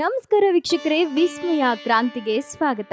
ನಮಸ್ಕಾರ ವೀಕ್ಷಕರೇ, ವಿಸ್ಮಯ ಕ್ರಾಂತಿಗೆ ಸ್ವಾಗತ.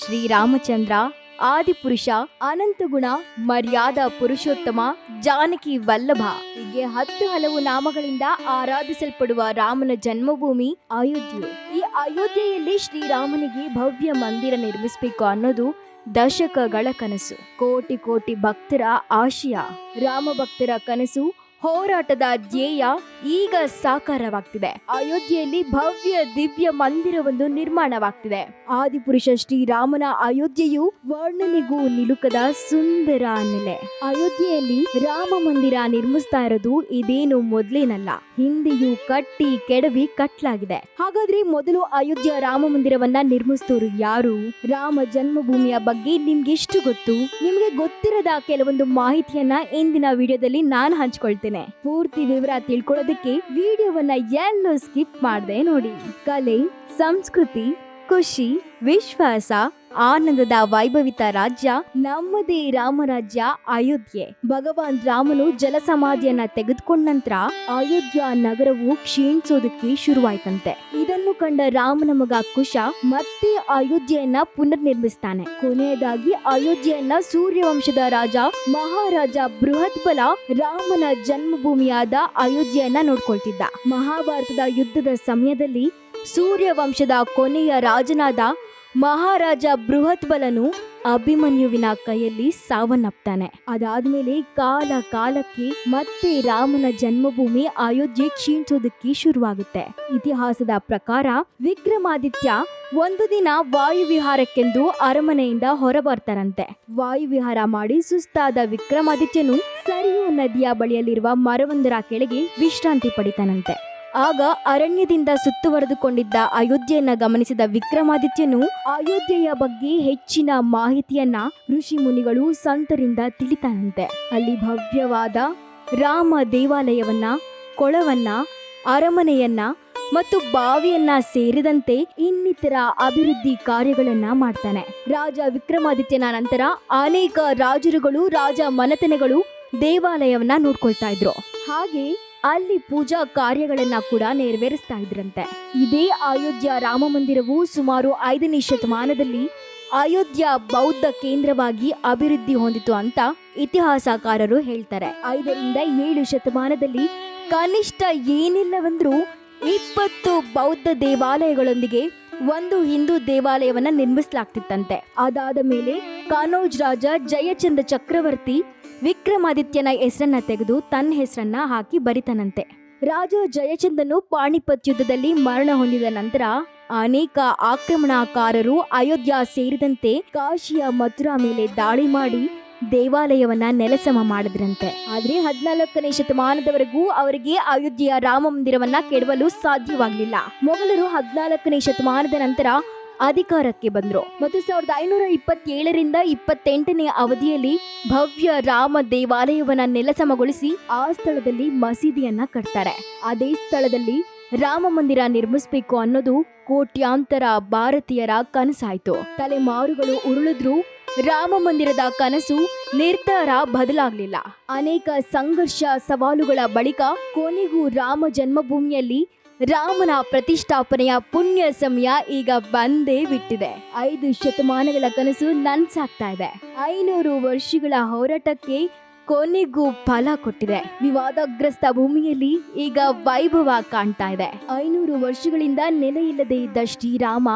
ಶ್ರೀರಾಮಚಂದ್ರ, ಆದಿಪುರುಷ, ಅನಂತಗುಣ, ಮರ್ಯಾದ, ಪುರುಷೋತ್ತಮ, ಜಾನಕಿ ವಲ್ಲಭ ಹೀಗೆ ಹತ್ತು ಹಲವು ನಾಮಗಳಿಂದ ಆರಾಧಿಸಲ್ಪಡುವ ರಾಮನ ಜನ್ಮಭೂಮಿ ಅಯೋಧ್ಯೆ. ಈ ಅಯೋಧ್ಯೆಯಲ್ಲಿ ಶ್ರೀರಾಮನಿಗೆ ಭವ್ಯ ಮಂದಿರ ನಿರ್ಮಿಸಬೇಕು ಅನ್ನೋದು ದಶಕಗಳ ಕನಸು. ಕೋಟಿ ಕೋಟಿ ಭಕ್ತರ ಆಶಯ. ರಾಮ ಭಕ್ತರ ಕನಸು ಹೋರಾಟದ ಧ್ಯೇಯ ಈಗ ಸಾಕಾರವಾಗ್ತಿದೆ. ಅಯೋಧ್ಯೆಯಲ್ಲಿ ಭವ್ಯ ದಿವ್ಯ ಮಂದಿರವೊಂದು ನಿರ್ಮಾಣವಾಗ್ತಿದೆ. ಆದಿಪುರುಷ ಶ್ರೀರಾಮನ ಅಯೋಧ್ಯೆಯು ವರ್ಣನೆಗೂ ನಿಲುಕದ ಸುಂದರ ನೆಲೆ. ಅಯೋಧ್ಯೆಯಲ್ಲಿ ರಾಮ ಮಂದಿರ ನಿರ್ಮಿಸ್ತಾ ಇರೋದು ಇದೇನು ಮೊದಲೇನಲ್ಲ. ಹಿಂದೆಯೂ ಕಟ್ಟಿ ಕೆಡವಿ ಕಟ್ಲಾಗಿದೆ. ಹಾಗಾದ್ರೆ ಮೊದಲು ಅಯೋಧ್ಯೆ ರಾಮ ಮಂದಿರವನ್ನ ನಿರ್ಮಿಸಿದವರು ಯಾರು? ರಾಮ ಜನ್ಮಭೂಮಿಯ ಬಗ್ಗೆ ನಿಮ್ಗೆಷ್ಟು ಗೊತ್ತು? ನಿಮ್ಗೆ ಗೊತ್ತಿರದ ಕೆಲವೊಂದು ಮಾಹಿತಿಯನ್ನ ಇಂದಿನ ವಿಡಿಯೋದಲ್ಲಿ ನಾನು ಹಂಚ್ಕೊಳ್ತೇನೆ. ಪೂರ್ತಿ ವಿವರ ತಿಳ್ಕೊಳ್ಳೋದಕ್ಕೆ ವಿಡಿಯೋವನ್ನ ಎಲ್ಲೂ ಸ್ಕಿಪ್ ಮಾಡದೆ ನೋಡಿ. ಕಲೆ ಸಂಸ್ಕೃತಿ ಖುಷಿ, ವಿಶ್ವಾಸ, ಆನಂದದ ವೈಭವಿತ ರಾಜ್ಯ ನಮ್ಮದೇ ರಾಮರಾಜ್ಯ ಅಯೋಧ್ಯೆ. ಭಗವಾನ್ ರಾಮನು ಜಲಸಮಾಧಿಯನ್ನ ತೆಗೆದುಕೊಂಡ ನಂತರ ಅಯೋಧ್ಯ ನಗರವು ಕ್ಷೀಣಿಸೋದಕ್ಕೆ ಶುರುವಾಯ್ತಂತೆ. ಇದನ್ನು ಕಂಡ ರಾಮನ ಮಗ ಕುಶ ಮತ್ತೆ ಅಯೋಧ್ಯೆಯನ್ನ ಪುನರ್ ನಿರ್ಮಿಸ್ತಾನೆ ಕೊನೆಯದಾಗಿ ಅಯೋಧ್ಯೆಯನ್ನ ಸೂರ್ಯವಂಶದ ರಾಜ, ಮಹಾರಾಜ ಬೃಹತ್ ಬಲ ರಾಮನ ಜನ್ಮಭೂಮಿಯಾದ ಅಯೋಧ್ಯೆಯನ್ನ ನೋಡ್ಕೊಳ್ತಿದ್ದ. ಮಹಾಭಾರತದ ಯುದ್ಧದ ಸಮಯದಲ್ಲಿ ಸೂರ್ಯವಂಶದ ಕೊನೆಯ ರಾಜನಾದ ಮಹಾರಾಜ ಬೃಹತ್ ಬಲನು ಅಭಿಮನ್ಯುವಿನ ಕೈಯಲ್ಲಿ ಸಾವನ್ನಪ್ತಾನೆ. ಅದಾದ್ಮೇಲೆ ಕಾಲ ಕಾಲಕ್ಕೆ ಮತ್ತೆ ರಾಮನ ಜನ್ಮಭೂಮಿ ಅಯೋಧ್ಯೆ ಕ್ಷೀಣಿಸೋದಕ್ಕೆ ಶುರುವಾಗುತ್ತೆ. ಇತಿಹಾಸದ ಪ್ರಕಾರ ವಿಕ್ರಮಾದಿತ್ಯ ಒಂದು ದಿನ ವಾಯುವಿಹಾರಕ್ಕೆಂದು ಅರಮನೆಯಿಂದ ಹೊರಬರ್ತಾರಂತೆ. ವಾಯುವಿಹಾರ ಮಾಡಿ ಸುಸ್ತಾದ ವಿಕ್ರಮಾದಿತ್ಯನು ಸರಿಯು ನದಿಯ ಬಳಿಯಲ್ಲಿರುವ ಮರವೊಂದರ ಕೆಳಗೆ ವಿಶ್ರಾಂತಿ ಪಡಿತಾನಂತೆ. ಆಗ ಅರಣ್ಯದಿಂದ ಸುತ್ತುವರೆದುಕೊಂಡಿದ್ದ ಅಯೋಧ್ಯೆಯನ್ನ ಗಮನಿಸಿದ ವಿಕ್ರಮಾದಿತ್ಯನು ಅಯೋಧ್ಯೆಯ ಬಗ್ಗೆ ಹೆಚ್ಚಿನ ಮಾಹಿತಿಯನ್ನ ಋಷಿ ಮುನಿಗಳು ಸಂತರಿಂದ ತಿಳಿತಾನಂತೆ. ಅಲ್ಲಿ ಭವ್ಯವಾದ ರಾಮ ದೇವಾಲಯವನ್ನ, ಕೊಳವನ್ನ, ಅರಮನೆಯನ್ನ ಮತ್ತು ಬಾವಿಯನ್ನ ಸೇರಿದಂತೆ ಇನ್ನಿತರ ಅಭಿವೃದ್ಧಿ ಕಾರ್ಯಗಳನ್ನ ಮಾಡ್ತಾನೆ. ರಾಜ ವಿಕ್ರಮಾದಿತ್ಯನ ನಂತರ ಅನೇಕ ರಾಜರುಗಳು, ರಾಜ ಮನೆತನಗಳು ದೇವಾಲಯವನ್ನ ನೋಡ್ಕೊಳ್ತಾ ಇದ್ರು. ಹಾಗೆ ಅಲ್ಲಿ ಪೂಜಾ ಕಾರ್ಯಗಳನ್ನ ಕೂಡ ನೆರವೇರಿಸ್ತಾ ಇದ್ರಂತೆ. ಇದೇ ಅಯೋಧ್ಯ ರಾಮ ಮಂದಿರವು ಸುಮಾರು ಐದನೇ ಶತಮಾನದಲ್ಲಿ ಅಯೋಧ್ಯ ಬೌದ್ಧ ಕೇಂದ್ರವಾಗಿ ಅಭಿವೃದ್ಧಿ ಹೊಂದಿತು ಅಂತ ಇತಿಹಾಸಕಾರರು ಹೇಳ್ತಾರೆ. ಐದರಿಂದ ಏಳು ಶತಮಾನದಲ್ಲಿ ಕನಿಷ್ಠ ಏನಿಲ್ಲವೆಂದ್ರೂ ಇಪ್ಪತ್ತು ಬೌದ್ಧ ದೇವಾಲಯಗಳೊಂದಿಗೆ ಒಂದು ಹಿಂದೂ ದೇವಾಲಯವನ್ನ ನಿರ್ಮಿಸಲಾಗ್ತಿತ್ತಂತೆ. ಅದಾದ ಮೇಲೆ ಕಾನೋಜ್ ರಾಜ ಜಯಚಂದ್ರ ಚಕ್ರವರ್ತಿ ವಿಕ್ರಮಾದಿತ್ಯನ ಹೆಸರನ್ನ ತೆಗೆದು ತನ್ನ ಹೆಸರನ್ನ ಹಾಕಿ ಬರಿತನಂತೆ. ರಾಜ ಜಯಚಂದನು ಪಾಣಿಪತ್ ಯುದ್ಧದಲ್ಲಿ ಮರಣ ಹೊಂದಿದ ನಂತರ ಅನೇಕ ಆಕ್ರಮಣಕಾರರು ಅಯೋಧ್ಯ ಸೇರಿದಂತೆ ಕಾಶಿಯ ಮಥುರಾ ಮೇಲೆ ದಾಳಿ ಮಾಡಿ ದೇವಾಲಯವನ್ನ ನೆಲಸಮ ಮಾಡಿದ್ರಂತೆ. ಆದ್ರೆ ಹದಿನಾಲ್ಕನೇ ಶತಮಾನದವರೆಗೂ ಅವರಿಗೆ ಅಯೋಧ್ಯೆಯ ರಾಮ ಮಂದಿರವನ್ನ ಕೆಡವಲು ಸಾಧ್ಯವಾಗಲಿಲ್ಲ. ಮೊಘಲರು ಹದಿನಾಲ್ಕನೇ ಶತಮಾನದ ನಂತರ ಅಧಿಕಾರಕ್ಕೆ ಬಂದ್ರು. ಮತ್ತು ಸಾವಿರದ ಐನೂರ ಇಪ್ಪತ್ತೇಳರಿಂದ ಇಪ್ಪತ್ತೆಂಟನೇ ಅವಧಿಯಲ್ಲಿ ಭವ್ಯ ರಾಮ ದೇವಾಲಯವನ್ನ ನೆಲಸಮಗೊಳಿಸಿ ಆ ಸ್ಥಳದಲ್ಲಿ ಮಸೀದಿಯನ್ನ ಕಟ್ತಾರೆ. ಅದೇ ಸ್ಥಳದಲ್ಲಿ ರಾಮ ಮಂದಿರ ನಿರ್ಮಿಸಬೇಕು ಅನ್ನೋದು ಕೋಟ್ಯಾಂತರ ಭಾರತೀಯರ ಕನಸಾಯ್ತು. ತಲೆಮಾರುಗಳು ಉರುಳಿದ್ರು ರಾಮ ಮಂದಿರದ ಕನಸು ನಿರ್ಧಾರ ಬದಲಾಗಲಿಲ್ಲ. ಅನೇಕ ಸಂಘರ್ಷ ಸವಾಲುಗಳ ಬಳಿಕ ಕೊನೆಗೂ ರಾಮ ಜನ್ಮಭೂಮಿಯಲ್ಲಿ ರಾಮನ ಪ್ರತಿಷ್ಠಾಪನೆಯ ಪುಣ್ಯ ಸಮಯ ಈಗ ಬಂದೇ ಬಿಟ್ಟಿದೆ. ಐದು ಶತಮಾನಗಳ ಕನಸು ನನ್ಸಾಗ್ತಾ ಇದೆ. ಐನೂರು ವರ್ಷಗಳ ಹೋರಾಟಕ್ಕೆ ಕೊನೆಗೂ ಫಲ ಕೊಟ್ಟಿದೆ. ವಿವಾದಗ್ರಸ್ತ ಭೂಮಿಯಲ್ಲಿ ಈಗ ವೈಭವ ಕಾಣ್ತಾ ಇದೆ. ಐನೂರು ವರ್ಷಗಳಿಂದ ನೆಲೆಯಿಲ್ಲದೆ ಇದ್ದ ಶ್ರೀರಾಮ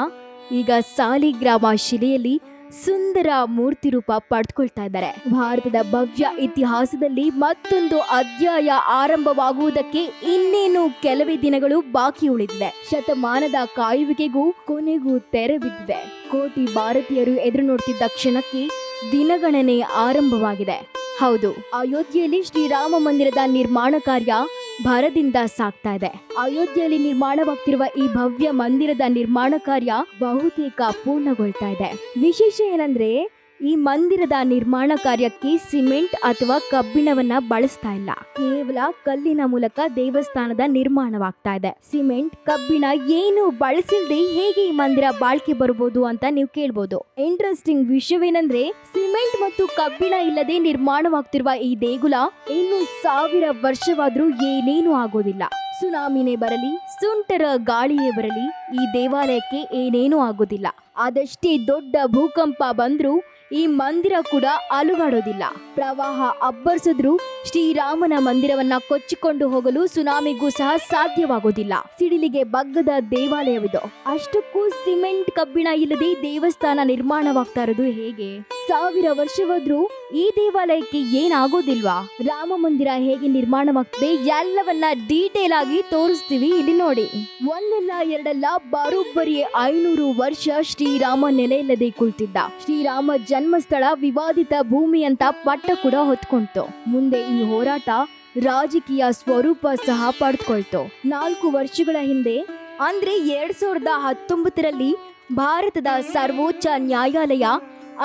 ಈಗ ಸಾಲಿಗ್ರಾಮ ಶಿಲೆಯಲ್ಲಿ ಸುಂದರ ಮೂರ್ತಿ ರೂಪ ಪಡೆದುಕೊಳ್ತಾ ಇದ್ದಾರೆ. ಭಾರತದ ಭವ್ಯ ಇತಿಹಾಸದಲ್ಲಿ ಮತ್ತೊಂದು ಅಧ್ಯಾಯ ಆರಂಭವಾಗುವುದಕ್ಕೆ ಇನ್ನೇನು ಕೆಲವೇ ದಿನಗಳು ಬಾಕಿ ಉಳಿದಿದೆ ಶತಮಾನದ ಕಾಯುವಿಕೆಗೂ ಕೊನೆಗೂ ತೆರೆ ಬಿದ್ದಿದೆ ಕೋಟಿ ಭಾರತೀಯರು ಎದುರು ನೋಡ್ತಿದ್ದ ಕ್ಷಣಕ್ಕೆ ದಿನಗಣನೆ ಆರಂಭವಾಗಿದೆ. ಹೌದು, ಅಯೋಧ್ಯೆಯಲ್ಲಿ ಶ್ರೀರಾಮ ಮಂದಿರದ ನಿರ್ಮಾಣ ಕಾರ್ಯ ಭರದಿಂದ ಸಾಗ್ತಾ ಇದೆ. ಅಯೋಧ್ಯೆಯಲ್ಲಿ ನಿರ್ಮಾಣವಾಗ್ತಿರುವ ಈ ಭವ್ಯ ಮಂದಿರದ ನಿರ್ಮಾಣ ಕಾರ್ಯ ಬಹುತೇಕ ಪೂರ್ಣಗೊಳ್ತಾ ಇದೆ. ವಿಶೇಷ ಏನಂದ್ರೆ ಈ ಮಂದಿರದ ನಿರ್ಮಾಣ ಕಾರ್ಯಕ್ಕೆ ಸಿಮೆಂಟ್ ಅಥವಾ ಕಬ್ಬಿಣವನ್ನ ಬಳಸ್ತಾ ಇಲ್ಲ. ಕೇವಲ ಕಲ್ಲಿನ ಮೂಲಕ ದೇವಸ್ಥಾನದ ನಿರ್ಮಾಣವಾಗ್ತಾ ಇದೆ. ಸಿಮೆಂಟ್, ಕಬ್ಬಿಣ ಏನು ಬಳಸಿಲ್ದೆ ಹೇಗೆ ಈ ಮಂದಿರ ಬಾಳ್ಕೆ ಬರಬಹುದು ಅಂತ ನೀವು ಕೇಳ್ಬೋದು. ಇಂಟ್ರೆಸ್ಟಿಂಗ್ ವಿಷಯವೇನಂದ್ರೆ, ಸಿಮೆಂಟ್ ಮತ್ತು ಕಬ್ಬಿಣ ಇಲ್ಲದೆ ನಿರ್ಮಾಣವಾಗ್ತಿರುವ ಈ ದೇಗುಲ ಇನ್ನು ಸಾವಿರ ವರ್ಷವಾದ್ರೂ ಏನೇನು ಆಗೋದಿಲ್ಲ. ಸುನಾಮಿನೇ ಬರಲಿ, ಸುಂಟರ ಗಾಳಿಯೇ ಬರಲಿ, ಈ ದೇವಾಲಯಕ್ಕೆ ಏನೇನೂ ಆಗೋದಿಲ್ಲ. ಆದಷ್ಟೇ ದೊಡ್ಡ ಭೂಕಂಪ ಬಂದ್ರೂ ಈ ಮಂದಿರ ಕೂಡ ಅಲುಗಾಡೋದಿಲ್ಲ. ಪ್ರವಾಹ ಅಬ್ಬರಿಸಿದ್ರು ಶ್ರೀರಾಮನ ಮಂದಿರವನ್ನ ಕೊಚ್ಚಿಕೊಂಡು ಹೋಗಲು ಸುನಾಮಿಗೂ ಸಹ ಸಾಧ್ಯವಾಗೋದಿಲ್ಲ. ಸಿಡಿಲಿಗೆ ಬಗ್ಗದ ದೇವಾಲಯವಿದು. ಅಷ್ಟಕ್ಕೂ ಸಿಮೆಂಟ್ ಕಬ್ಬಿಣ ಇಲ್ಲದೆ ದೇವಸ್ಥಾನ ನಿರ್ಮಾಣವಾಗ್ತಾ ಇರೋದು ಹೇಗೆ? ಸಾವಿರ ವರ್ಷವಾದ್ರೂ ಈ ದೇವಾಲಯಕ್ಕೆ ಏನಾಗೋದಿಲ್ವಾ? ರಾಮ ಮಂದಿರ ಹೇಗೆ ನಿರ್ಮಾಣವಾಗ್ತದೆ ಎಲ್ಲವನ್ನ ಡೀಟೇಲ್ ಆಗಿ ತೋರಿಸ್ತೀವಿ ಇಲ್ಲಿ ನೋಡಿ. ಒಂದಲ್ಲ ಎರಡಲ್ಲ ಬರೋಬ್ಬರಿ ಐನೂರು ವರ್ಷ ಶ್ರೀರಾಮ ನೆಲೆ ಇಲ್ಲದೆ ಕುಳಿತಿದ್ದ. ಶ್ರೀರಾಮ ಜನ್ಮಸ್ಥಳ ವಿವಾದಿತ ಭೂಮಿ ಅಂತ ಪಟ್ಟ ಕೂಡ ಹೊತ್ಕೊಂತು ಮುಂದೆ ಈ ಹೋರಾಟ ರಾಜಕೀಯ ಸ್ವರೂಪ ಸಹ ಪಡೆದುಕೊಳ್ತು ನಾಲ್ಕು ವರ್ಷಗಳ ಹಿಂದೆ, ಅಂದ್ರೆ ಎರಡ್ ಸಾವಿರದ ಹತ್ತೊಂಬತ್ತರಲ್ಲಿ ಭಾರತದ ಸರ್ವೋಚ್ಚ ನ್ಯಾಯಾಲಯ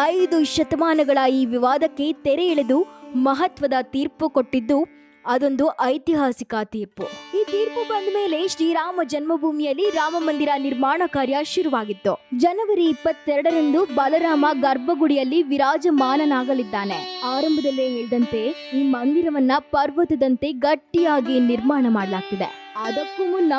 ಐದು ಶತಮಾನಗಳ ಈ ವಿವಾದಕ್ಕೆ ತೆರೆ ಎಳೆದು ಮಹತ್ವದ ತೀರ್ಪು ಕೊಟ್ಟಿದ್ದು ಅದೊಂದು ಐತಿಹಾಸಿಕ ತೀರ್ಪು. ಈ ತೀರ್ಪು ಬಂದ ಮೇಲೆ ಶ್ರೀರಾಮ ಜನ್ಮಭೂಮಿಯಲ್ಲಿ ರಾಮ ಮಂದಿರ ನಿರ್ಮಾಣ ಕಾರ್ಯ ಶುರುವಾಗಿತ್ತು. ಜನವರಿ ಇಪ್ಪತ್ತೆರಡರಂದು ಬಲರಾಮ ಗರ್ಭಗುಡಿಯಲ್ಲಿ ವಿರಾಜಮಾನನಾಗಲಿದ್ದಾನೆ. ಆರಂಭದಲ್ಲೇ ಹೇಳಿದಂತೆ ಈ ಮಂದಿರವನ್ನ ಪರ್ವತದಂತೆ ಗಟ್ಟಿಯಾಗಿ ನಿರ್ಮಾಣ ಮಾಡಲಾಗ್ತಿದೆ. ಅದಕ್ಕೂ ಮುನ್ನ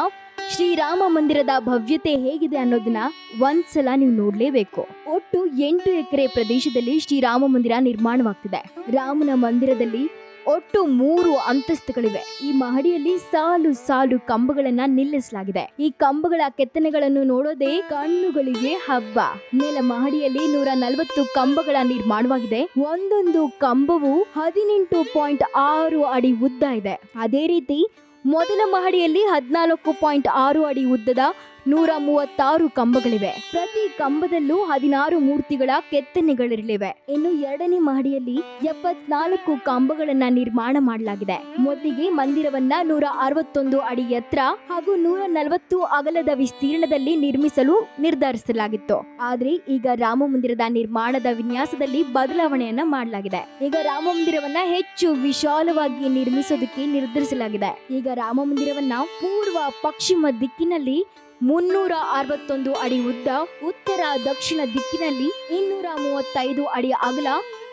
ಶ್ರೀರಾಮ ಮಂದಿರದ ಭವ್ಯತೆ ಹೇಗಿದೆ ಅನ್ನೋದನ್ನ ಒಂದ್ಸಲ ನೀವು ನೋಡ್ಲೇಬೇಕು. ಒಟ್ಟು ಎಂಟು ಎಕರೆ ಪ್ರದೇಶದಲ್ಲಿ ಶ್ರೀರಾಮ ಮಂದಿರ ನಿರ್ಮಾಣವಾಗ್ತಿದೆ. ರಾಮನ ಮಂದಿರದಲ್ಲಿ ಒಟ್ಟು ಮೂರು ಅಂತಸ್ತುಗಳಿವೆ. ಈ ಮಹಡಿಯಲ್ಲಿ ಸಾಲು ಸಾಲು ಕಂಬಗಳನ್ನ ನಿಲ್ಲಿಸಲಾಗಿದೆ. ಈ ಕಂಬಗಳ ಕೆತ್ತನೆಗಳನ್ನು ನೋಡೋದೇ ಕಣ್ಣುಗಳಿಗೆ ಹಬ್ಬ. ನೆಲ ಮಹಡಿಯಲ್ಲಿ ನೂರ ನಲವತ್ತು ಕಂಬಗಳ ನಿರ್ಮಾಣವಾಗಿದೆ. ಒಂದೊಂದು ಕಂಬವು ಹದಿನೆಂಟು ಪಾಯಿಂಟ್ ಆರು ಅಡಿ ಉದ್ದ ಇದೆ. ಅದೇ ರೀತಿ, ಮೊದಲ ಮಹಡಿಯಲ್ಲಿ ಹದಿನಾಲ್ಕು ಪಾಯಿಂಟ್ ಆರು ಅಡಿ ಉದ್ದದ ನೂರ ಮೂವತ್ತಾರು ಕಂಬಗಳಿವೆ. ಪ್ರತಿ ಕಂಬದಲ್ಲೂ ಹದಿನಾರು ಮೂರ್ತಿಗಳ ಕೆತ್ತನೆಗಳಿರಲಿವೆ. ಇನ್ನು ಎರಡನೇ ಮಹಡಿಯಲ್ಲಿ ಎಪ್ಪತ್ನಾಲ್ಕು ಕಂಬಗಳನ್ನ ನಿರ್ಮಾಣ ಮಾಡಲಾಗಿದೆ. ಮೊದಲಿಗೆ ಮಂದಿರವನ್ನ ನೂರ ಅರವತ್ತೊಂದು ಅಡಿ ಎತ್ತರ ಹಾಗೂ ನೂರ ನಲವತ್ತು ಅಗಲದ ವಿಸ್ತೀರ್ಣದಲ್ಲಿ ನಿರ್ಮಿಸಲು ನಿರ್ಧರಿಸಲಾಗಿತ್ತು. ಆದ್ರೆ ಈಗ ರಾಮ ಮಂದಿರದ ನಿರ್ಮಾಣದ ವಿನ್ಯಾಸದಲ್ಲಿ ಬದಲಾವಣೆಯನ್ನ ಮಾಡಲಾಗಿದೆ. ಈಗ ರಾಮ ಮಂದಿರವನ್ನ ಹೆಚ್ಚು ವಿಶಾಲವಾಗಿ ನಿರ್ಮಿಸೋದಕ್ಕೆ ನಿರ್ಧರಿಸಲಾಗಿದೆ. ಈಗ ರಾಮ ಮಂದಿರವನ್ನ ಪೂರ್ವ ಪಶ್ಚಿಮ ದಿಕ್ಕಿನಲ್ಲಿ ಮುನ್ನೂರ ಅರವತ್ತೊಂದು ಅಡಿ ಉದ್ದ, ಉತ್ತರ ದಕ್ಷಿಣ ದಿಕ್ಕಿನಲ್ಲಿ ಇನ್ನೂರ ಮೂವತ್ತೈದು ಅಡಿ ಅಗಲ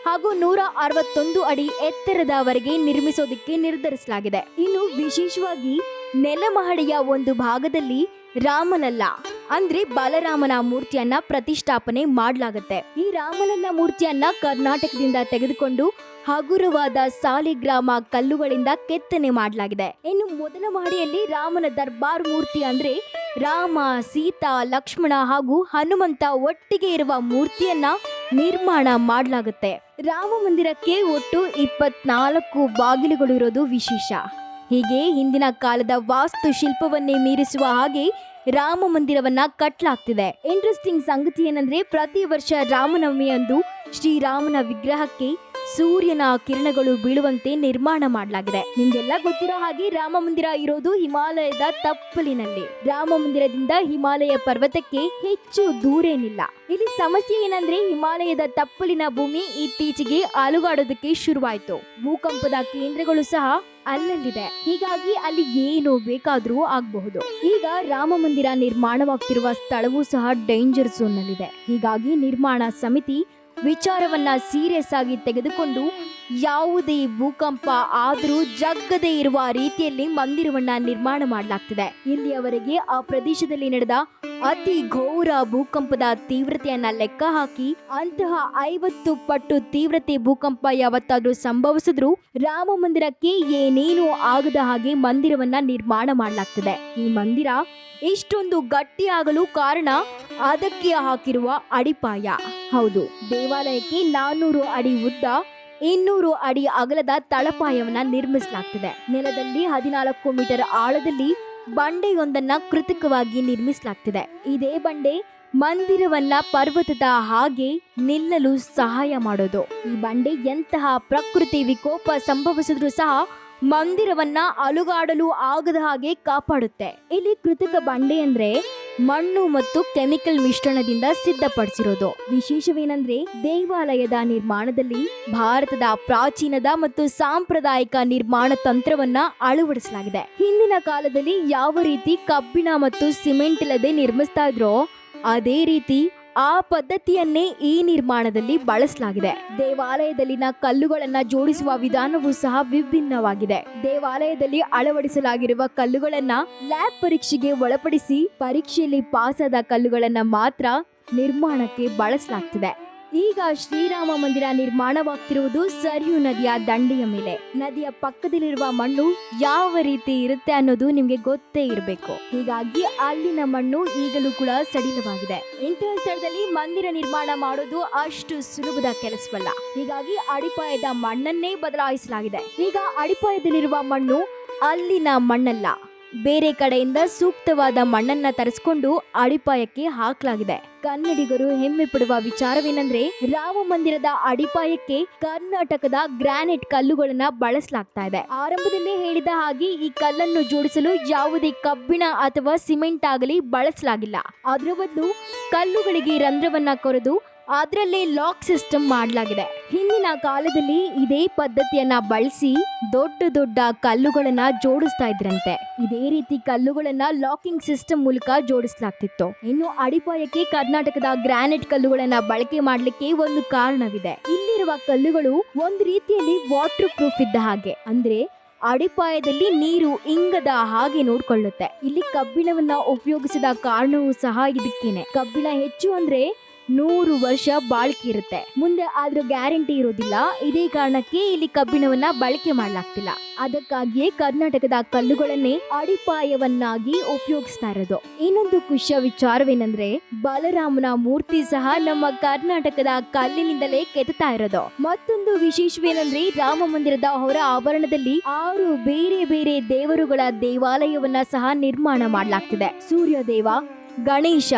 ಹಾಗೂ ನೂರ ಅರವತ್ತೊಂದು ಅಡಿ ಎತ್ತರದವರೆಗೆ ನಿರ್ಮಿಸೋದಕ್ಕೆ ನಿರ್ಧರಿಸಲಾಗಿದೆ. ಇನ್ನು ವಿಶೇಷವಾಗಿ ನೆಲಮಹಡಿಯ ಒಂದು ಭಾಗದಲ್ಲಿ ರಾಮಲಲ್ಲ ಅಂದ್ರೆ ಬಾಲರಾಮನ ಮೂರ್ತಿಯನ್ನ ಪ್ರತಿಷ್ಠಾಪನೆ ಮಾಡಲಾಗುತ್ತೆ. ಈ ರಾಮಲಲ್ಲ ಮೂರ್ತಿಯನ್ನ ಕರ್ನಾಟಕದಿಂದ ತೆಗೆದುಕೊಂಡು ಹಗುರವಾದ ಸಾಲಿಗ್ರಾಮ ಕಲ್ಲುಗಳಿಂದ ಕೆತ್ತನೆ ಮಾಡಲಾಗಿದೆ. ಇನ್ನು ಮೊದಲ ಮಹಡಿಯಲ್ಲಿ ರಾಮನ ದರ್ಬಾರ್ ಮೂರ್ತಿ ಅಂದ್ರೆ ರಾಮ, ಸೀತಾ, ಲಕ್ಷ್ಮಣ ಹಾಗೂ ಹನುಮಂತ ಒಟ್ಟಿಗೆ ಇರುವ ಮೂರ್ತಿಯನ್ನ ನಿರ್ಮಾಣ ಮಾಡಲಾಗುತ್ತೆ. ರಾಮ ಮಂದಿರಕ್ಕೆ ಒಟ್ಟು ಇಪ್ಪತ್ನಾಲ್ಕು ಬಾಗಿಲುಗಳು ಇರೋದು ವಿಶೇಷ. ಹೀಗೆ ಹಿಂದಿನ ಕಾಲದ ವಾಸ್ತು ಶಿಲ್ಪವನ್ನೇ ಮೀರಿಸುವ ಹಾಗೆ ರಾಮ ಮಂದಿರವನ್ನ ಕಟ್ಟಲಾಗ್ತಿದೆ ಇಂಟ್ರೆಸ್ಟಿಂಗ್ ಸಂಗತಿ ಏನಂದ್ರೆ ಪ್ರತಿ ವರ್ಷ ರಾಮನವಮಿಯಂದು ಶ್ರೀರಾಮನ ವಿಗ್ರಹಕ್ಕೆ ಸೂರ್ಯನ ಕಿರಣಗಳು ಬೀಳುವಂತೆ ನಿರ್ಮಾಣ ಮಾಡಲಾಗಿದೆ. ನಿಮ್ಗೆಲ್ಲ ಗೊತ್ತಿರೋ ಹಾಗೆ ರಾಮ ಮಂದಿರ ಇರೋದು ಹಿಮಾಲಯದ ತಪ್ಪಲಿನಲ್ಲಿ. ರಾಮ ಮಂದಿರದಿಂದ ಹಿಮಾಲಯ ಪರ್ವತಕ್ಕೆ ಹೆಚ್ಚು ದೂರೇನಿಲ್ಲ. ಇಲ್ಲಿ ಸಮಸ್ಯೆ ಏನಂದ್ರೆ ಹಿಮಾಲಯದ ತಪ್ಪಲಿನ ಭೂಮಿ ಇತ್ತೀಚೆಗೆ ಅಲುಗಾಡೋದಕ್ಕೆ ಶುರುವಾಯ್ತು. ಭೂಕಂಪದ ಕೇಂದ್ರಗಳು ಸಹ ಅಲ್ಲಲ್ಲಿದೆ. ಹೀಗಾಗಿ ಅಲ್ಲಿ ಏನು ಬೇಕಾದ್ರೂ ಆಗಬಹುದು. ಈಗ ರಾಮ ಮಂದಿರ ನಿರ್ಮಾಣವಾಗ್ತಿರುವ ಸ್ಥಳವೂ ಸಹ ಡೇಂಜರ್ ಝೋನ್ ನಲ್ಲಿದೆ. ಹೀಗಾಗಿ ನಿರ್ಮಾಣ ಸಮಿತಿ ವಿಚಾರವನ್ನ ಸೀರಿಯಸ್ ಆಗಿ ತೆಗೆದುಕೊಂಡು ಯಾವುದೇ ಭೂಕಂಪ ಆದರೂ ಜಗ್ಗದೇ ಇರುವ ರೀತಿಯಲ್ಲಿ ಮಂದಿರವನ್ನ ನಿರ್ಮಾಣ ಮಾಡಲಾಗ್ತಿದೆ. ಇಲ್ಲಿಯವರೆಗೆ ಆ ಪ್ರದೇಶದಲ್ಲಿ ನಡೆದ ಅತಿ ಘೋರ ಭೂಕಂಪದ ತೀವ್ರತೆಯನ್ನ ಲೆಕ್ಕ ಹಾಕಿ ಅಂತಹ ಐವತ್ತು ಪಟ್ಟು ತೀವ್ರತೆ ಭೂಕಂಪ ಯಾವತ್ತಾದ್ರೂ ಸಂಭವಿಸಿದ್ರು ರಾಮ ಮಂದಿರಕ್ಕೆ ಏನೇನು ಆಗದ ಹಾಗೆ ಮಂದಿರವನ್ನ ನಿರ್ಮಾಣ ಮಾಡಲಾಗ್ತಿದೆ. ಈ ಮಂದಿರ ಇಷ್ಟೊಂದು ಗಟ್ಟಿಯಾಗಲು ಕಾರಣ ಅದಕ್ಕೆ ಹಾಕಿರುವ ಅಡಿಪಾಯ. ಹೌದು, ದೇವಾಲಯಕ್ಕೆ ನಾನ್ನೂರು ಅಡಿ ಉದ್ದ, ಇನ್ನೂರು ಅಡಿ ಅಗಲದ ತಳಪಾಯವನ್ನ ನಿರ್ಮಿಸಲಾಗ್ತಿದೆ. ನೆಲದಲ್ಲಿ ಹದಿನಾಲ್ಕು ಮೀಟರ್ ಆಳದಲ್ಲಿ ಬಂಡೆಯೊಂದನ್ನ ಕೃತಕವಾಗಿ ನಿರ್ಮಿಸಲಾಗ್ತಿದೆ. ಇದೇ ಬಂಡೆ ಮಂದಿರವನ್ನ ಪರ್ವತದ ಹಾಗೆ ನಿಲ್ಲಲು ಸಹಾಯ ಮಾಡೋದು. ಈ ಬಂಡೆ ಎಂತಹ ಪ್ರಕೃತಿ ವಿಕೋಪ ಸಂಭವಿಸಿದ್ರು ಸಹ ಮಂದಿರವನ್ನ ಅಲುಗಾಡಲು ಆಗದ ಹಾಗೆ ಕಾಪಾಡುತ್ತೆ. ಇಲ್ಲಿ ಕೃತಕ ಬಂಡೆ ಅಂದ್ರೆ ಮಣ್ಣು ಮತ್ತು ಕೆಮಿಕಲ್ ಮಿಶ್ರಣದಿಂದ ಸಿದ್ಧಪಡಿಸಿರೋದು. ವಿಶೇಷವೇನಂದ್ರೆ ದೇವಾಲಯದ ನಿರ್ಮಾಣದಲ್ಲಿ ಭಾರತದ ಪ್ರಾಚೀನದ ಮತ್ತು ಸಾಂಪ್ರದಾಯಿಕ ನಿರ್ಮಾಣ ತಂತ್ರವನ್ನ ಅಳವಡಿಸಲಾಗಿದೆ. ಹಿಂದಿನ ಕಾಲದಲ್ಲಿ ಯಾವ ರೀತಿ ಕಬ್ಬಿಣ ಮತ್ತು ಸಿಮೆಂಟ್ ಇಲ್ಲದೆ ನಿರ್ಮಿಸ್ತಾ ಇದ್ರೋ, ಅದೇ ರೀತಿ ಆ ಪದ್ಧತಿಯನ್ನೇ ಈ ನಿರ್ಮಾಣದಲ್ಲಿ ಬಳಸಲಾಗಿದೆ. ದೇವಾಲಯದಲ್ಲಿನ ಕಲ್ಲುಗಳನ್ನ ಜೋಡಿಸುವ ವಿಧಾನವೂ ಸಹ ವಿಭಿನ್ನವಾಗಿದೆ. ದೇವಾಲಯದಲ್ಲಿ ಅಳವಡಿಸಲಾಗಿರುವ ಕಲ್ಲುಗಳನ್ನ ಲ್ಯಾಬ್ ಪರೀಕ್ಷೆಗೆ ಒಳಪಡಿಸಿ ಪರೀಕ್ಷೆಯಲ್ಲಿ ಪಾಸಾದ ಕಲ್ಲುಗಳನ್ನ ಮಾತ್ರ ನಿರ್ಮಾಣಕ್ಕೆ ಬಳಸಲಾಗ್ತಿದೆ. ಈಗ ಶ್ರೀರಾಮ ಮಂದಿರ ನಿರ್ಮಾಣವಾಗ್ತಿರುವುದು ಸರಿಯು ನದಿಯ ದಂಡೆಯ ಮೇಲೆ. ನದಿಯ ಪಕ್ಕದಲ್ಲಿರುವ ಮಣ್ಣು ಯಾವ ರೀತಿ ಇರುತ್ತೆ ಅನ್ನೋದು ನಿಮ್ಗೆ ಗೊತ್ತೇ ಇರಬೇಕು. ಹೀಗಾಗಿ ಅಲ್ಲಿನ ಮಣ್ಣು ಈಗಲೂ ಕೂಡ ಸಡಿಲವಾಗಿದೆ. ಇಂತಹ ಸ್ಥಳದಲ್ಲಿ ಮಂದಿರ ನಿರ್ಮಾಣ ಮಾಡೋದು ಅಷ್ಟು ಸುಲಭದ ಕೆಲಸವಲ್ಲ. ಹೀಗಾಗಿ ಅಡಿಪಾಯದ ಮಣ್ಣನ್ನೇ ಬದಲಾಯಿಸಲಾಗಿದೆ. ಈಗ ಅಡಿಪಾಯದಲ್ಲಿರುವ ಮಣ್ಣು ಅಲ್ಲಿನ ಮಣ್ಣಲ್ಲ. ಬೇರೆ ಕಡೆಯಿಂದ ಸೂಕ್ತವಾದ ಮಣ್ಣನ್ನ ತರಿಸ್ಕೊಂಡು ಅಡಿಪಾಯಕ್ಕೆ ಹಾಕಲಾಗಿದೆ. ಕನ್ನಡಿಗರು ಹೆಮ್ಮೆ ಪಡುವ ವಿಚಾರವೇನೆಂದ್ರೆ, ರಾಮ ಮಂದಿರದ ಅಡಿಪಾಯಕ್ಕೆ ಕರ್ನಾಟಕದ ಗ್ರಾನೈಟ್ ಕಲ್ಲುಗಳನ್ನ ಬಳಸಲಾಗ್ತಾ ಇದೆ. ಆರಂಭದಲ್ಲಿ ಹೇಳಿದ ಹಾಗೆ ಈ ಕಲ್ಲನ್ನು ಜೋಡಿಸಲು ಯಾವುದೇ ಕಬ್ಬಿಣ ಅಥವಾ ಸಿಮೆಂಟ್ ಆಗಲಿ ಬಳಸಲಾಗಿಲ್ಲ. ಅದರ ಬದಲು ಕಲ್ಲುಗಳಿಗೆ ರಂಧ್ರವನ್ನ ಕೊರೆದು ಅದರಲ್ಲೇ ಲಾಕ್ ಸಿಸ್ಟಮ್ ಮಾಡಲಾಗಿದೆ. ಹಿಂದಿನ ಕಾಲದಲ್ಲಿ ಇದೇ ಪದ್ಧತಿಯನ್ನ ಬಳಸಿ ದೊಡ್ಡ ದೊಡ್ಡ ಕಲ್ಲುಗಳನ್ನ ಜೋಡಿಸ್ತಾ ಇದ್ರಂತೆ. ಇದೇ ರೀತಿ ಕಲ್ಲುಗಳನ್ನ ಲಾಕಿಂಗ್ ಸಿಸ್ಟಮ್ ಮೂಲಕ ಜೋಡಿಸಲಾಗ್ತಿತ್ತು. ಇನ್ನು ಅಡಿಪಾಯಕ್ಕೆ ಕರ್ನಾಟಕದ ಗ್ರಾನೈಟ್ ಕಲ್ಲುಗಳನ್ನ ಬಳಕೆ ಮಾಡಲಿಕ್ಕೆ ಒಂದು ಕಾರಣವಿದೆ. ಇಲ್ಲಿರುವ ಕಲ್ಲುಗಳು ಒಂದು ರೀತಿಯಲ್ಲಿ ವಾಟರ್ ಪ್ರೂಫ್ ಇದ್ದ ಹಾಗೆ. ಅಂದ್ರೆ ಅಡಿಪಾಯದಲ್ಲಿ ನೀರು ಇಂಗದ ಹಾಗೆ ನೋಡ್ಕೊಳ್ಳುತ್ತೆ. ಇಲ್ಲಿ ಕಬ್ಬಿಣವನ್ನ ಉಪಯೋಗಿಸಿದ ಕಾರಣವೂ ಸಹ ಇದಕ್ಕೇನೆ. ಕಬ್ಬಿಣ ಹೆಚ್ಚು ಅಂದ್ರೆ ನೂರು ವರ್ಷ ಬಾಳಿಕೆ ಇರುತ್ತೆ. ಮುಂದೆ ಆದ್ರೂ ಗ್ಯಾರಂಟಿ ಇರೋದಿಲ್ಲ. ಇದೇ ಕಾರಣಕ್ಕೆ ಇಲ್ಲಿ ಕಬ್ಬಿಣವನ್ನ ಬಳಕೆ ಮಾಡಲಾಗ್ತಿಲ್ಲ. ಅದಕ್ಕಾಗಿಯೇ ಕರ್ನಾಟಕದ ಕಲ್ಲುಗಳನ್ನೇ ಅಡಿಪಾಯವನ್ನಾಗಿ ಉಪಯೋಗಿಸ್ತಾ ಇರೋದು. ಇನ್ನೊಂದು ಖುಷಿಯ ವಿಚಾರವೇನಂದ್ರೆ, ಬಲರಾಮನ ಮೂರ್ತಿ ಸಹ ನಮ್ಮ ಕರ್ನಾಟಕದ ಕಲ್ಲಿನಿಂದಲೇ ಕೆತ್ತಾ ಇರೋದು. ಮತ್ತೊಂದು ವಿಶೇಷವೇನಂದ್ರೆ, ರಾಮ ಮಂದಿರದ ಹೊರ ಆವರಣದಲ್ಲಿ ಆರು ಬೇರೆ ಬೇರೆ ದೇವರುಗಳ ದೇವಾಲಯವನ್ನ ಸಹ ನಿರ್ಮಾಣ ಮಾಡಲಾಗ್ತಿದೆ. ಸೂರ್ಯ ದೇವ ಗಣೇಶ,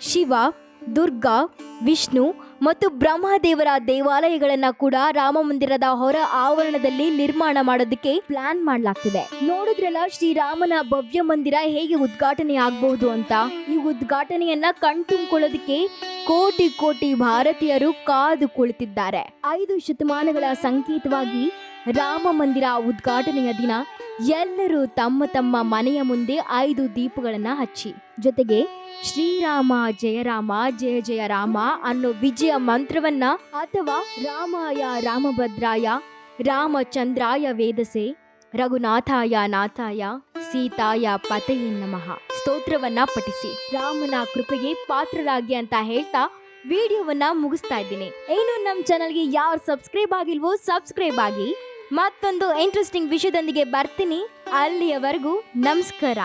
ಶಿವ ದುರ್ಗಾ, ವಿಷ್ಣು ಮತ್ತು ಬ್ರಹ್ಮದೇವರ ದೇವಾಲಯಗಳನ್ನ ಕೂಡ ರಾಮ ಮಂದಿರದ ಹೊರ ಆವರಣದಲ್ಲಿ ನಿರ್ಮಾಣ ಮಾಡೋದಕ್ಕೆ ಪ್ಲಾನ್ ಮಾಡಲಾಗ್ತಿದೆ. ನೋಡಿದ್ರಲ್ಲ ಶ್ರೀರಾಮನ ಭವ್ಯ ಮಂದಿರ ಹೇಗೆ ಉದ್ಘಾಟನೆ ಆಗಬಹುದು ಅಂತ? ಈ ಉದ್ಘಾಟನೆಯನ್ನ ಕಣ್ತುಂಬಿಕೊಳ್ಳೋದಕ್ಕೆ ಕೋಟಿ ಕೋಟಿ ಭಾರತೀಯರು ಕಾದು ಕುಳಿತಿದ್ದಾರೆ. ಐದು ಶತಮಾನಗಳ ಸಂಕೇತವಾಗಿ ರಾಮ ಮಂದಿರ ಉದ್ಘಾಟನೆಯ ದಿನ ಎಲ್ಲರೂ ತಮ್ಮ ತಮ್ಮ ಮನೆಯ ಮುಂದೆ ಐದು ದೀಪಗಳನ್ನ ಹಚ್ಚಿ. ಜೊತೆಗೆ ಶ್ರೀರಾಮ ಜಯ ರಾಮ, ಜಯ ಜಯ ರಾಮ ಅನ್ನೋ ವಿಜಯ ಮಂತ್ರವನ್ನ ಅಥವಾ ರಾಮಾಯ ರಾಮಭದ್ರಾಯ, ರಾಮಚಂದ್ರಾಯ ವೇದಸೆ, ರಘುನಾಥಾಯ ನಾಥಾಯ, ಸೀತಾಯ ಪತಯೇ ನಮಃ. ಸ್ತೋತ್ರವನ್ನ ಪಠಿಸಿ. ರಾಮನ ಕೃಪೆಗೆ ಪಾತ್ರರಾಗಿ ಅಂತ ಹೇಳ್ತಾ ವಿಡಿಯೋವನ್ನ ಮುಗಿಸ್ತಾ ಇದ್ದೀನಿ. ಏನು ನಮ್ಮ ಚಾನಲ್ಗೆ ಯಾರು ಸಬ್ಸ್ಕ್ರೈಬ್ ಆಗಿಲ್ವೋ ಸಬ್ಸ್ಕ್ರೈಬ್ ಆಗಿ ಮತ್ತೊಂದು ಇಂಟ್ರೆಸ್ಟಿಂಗ್ ವಿಷಯದೊಂದಿಗೆ ಬರ್ತೀನಿ. ಅಲ್ಲಿಯವರೆಗೂ ನಮಸ್ಕಾರ.